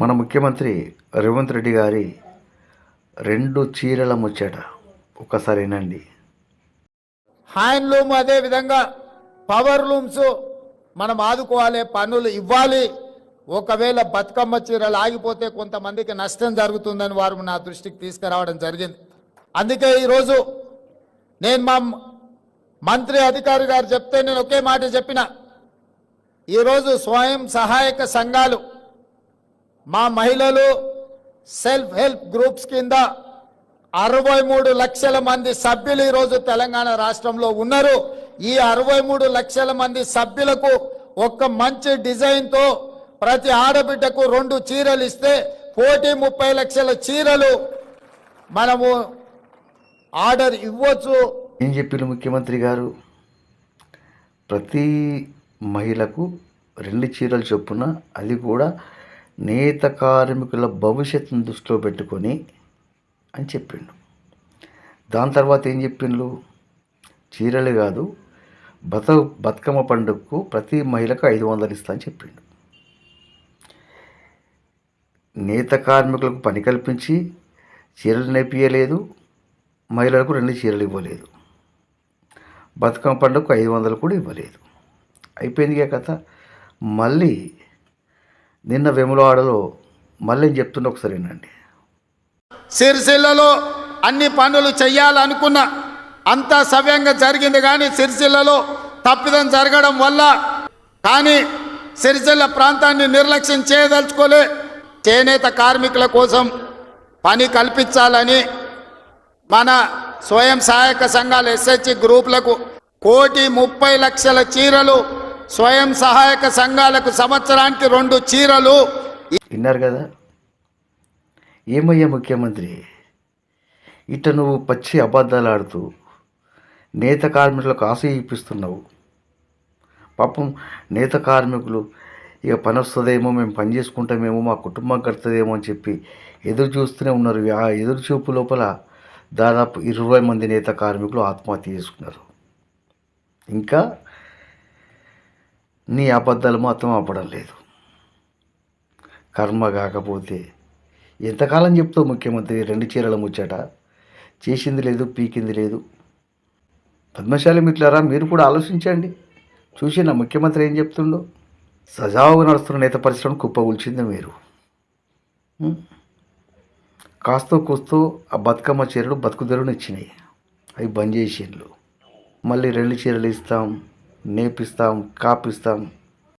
మన ముఖ్యమంత్రి రేవంత్ రెడ్డి గారి రెండు చీరల ముచ్చట ఒకసారి వినండి. హ్యాండ్లూమ్ అదే విధంగా పవర్ లూమ్స్ మనం ఆదుకోవాలి పన్నులు ఇవ్వాలి. ఒకవేళ బతుకమ్మ చీరలు ఆగిపోతే కొంతమందికి నష్టం జరుగుతుందని వారు నా దృష్టికి తీసుకురావడం జరిగింది. అందుకే ఈరోజు నేను మా మంత్రి అధికారి గారు చెప్తే నేను ఒకే మాట చెప్పిన. ఈరోజు స్వయం సహాయక సంఘాలు మా మహిళలు సెల్ఫ్ హెల్ప్ గ్రూప్స్ కింద అరవై మూడు లక్షల మంది సభ్యులు ఈరోజు తెలంగాణ రాష్ట్రంలో ఉన్నారు. ఈ అరవై మూడు లక్షల మంది సభ్యులకు ఒక మంచి డిజైన్తో ప్రతి ఆడబిడ్డకు రెండు చీరలు ఇస్తే కోటి ముప్పై లక్షల చీరలు మనము ఆర్డర్ ఇవ్వచ్చు. ఏం చెప్పిన ముఖ్యమంత్రి గారు? ప్రతి మహిళకు రెండు చీరలు చొప్పున అది కూడా నేత కార్మికుల భవిష్యత్తును దృష్టిలో పెట్టుకొని అని చెప్పిండు. దాని తర్వాత ఏం చెప్పిండ్రు చీరలు కాదు బత బతుకమ్మ పండుగకు ప్రతి మహిళకు ఐదు వందలు ఇస్తా అని చెప్పిండు. నేత కార్మికులకు పని కల్పించి చీరలు నేపియలేదు మహిళలకు రెండు చీరలు ఇవ్వలేదు. బతుకమ్మ పండుగకు ఐదు వందలు కూడా ఇవ్వలేదు. అయిపోయింది ఇక కథ. మళ్ళీ నిన్న వెములవాడలో మళ్ళీ నేను చెప్తున్నా ఒకసారి వినండి. సిరిసిల్లలో అన్ని పనులు చేయాలనుకున్న అంతా సవ్యంగా జరిగింది కానీ సిరిసిల్లలో తప్పిదం జరగడం వల్ల కానీ సిరిసిల్ల ప్రాంతాన్ని నిర్లక్ష్యం చేయదలుచుకోలే. చేనేత కార్మికుల కోసం పని కల్పించాలని మన స్వయం సహాయక సంఘాల ఎస్హెచ్ గ్రూపులకు కోటి ముప్పై లక్షల చీరలు స్వయం సహాయక సంఘాలకు సంవత్సరానికి రెండు చీరలు. విన్నారు కదా? ఏమయ్యా ముఖ్యమంత్రి? ఇట నువ్వు పచ్చి అబద్ధాలు ఆడుతూ నేత కార్మికులకు ఆశ ఇప్పిస్తున్నావు. పాపం నేత కార్మికులు ఇక పని వస్తుందేమో మేము పని చేసుకుంటామేమో మా కుటుంబం కడుతుందేమో అని చెప్పి ఎదురు చూస్తూనే ఉన్నారు. ఆ ఎదురు చూపు లోపల దాదాపు ఇరవై మంది నేత కార్మికులు ఆత్మహత్య చేసుకున్నారు. ఇంకా? నీ అబద్ధాలు మాత్రం అవ్వడం లేదు. కర్మ కాకపోతే ఎంతకాలం చెప్తావు ముఖ్యమంత్రి? రెండు చీరల ముచ్చట. చేసింది లేదు పీకింది లేదు. పద్మశాలి మిట్లారా మీరు కూడా ఆలోచించండి. చూసి నా ముఖ్యమంత్రి ఏం చెప్తుండో? సజావుగా నడుస్తున్న నేత పరిశ్రమను కుప్పగూల్చింది మీరు. కాస్తో కూస్తో ఆ బతుకమ్మ చీరలు బతుకు ఇచ్చినాయి అవి బంద్ చేసిండ్లు. మళ్ళీ రెండు చీరలు ఇస్తాం. నేపిస్తాం కాపిస్తాం.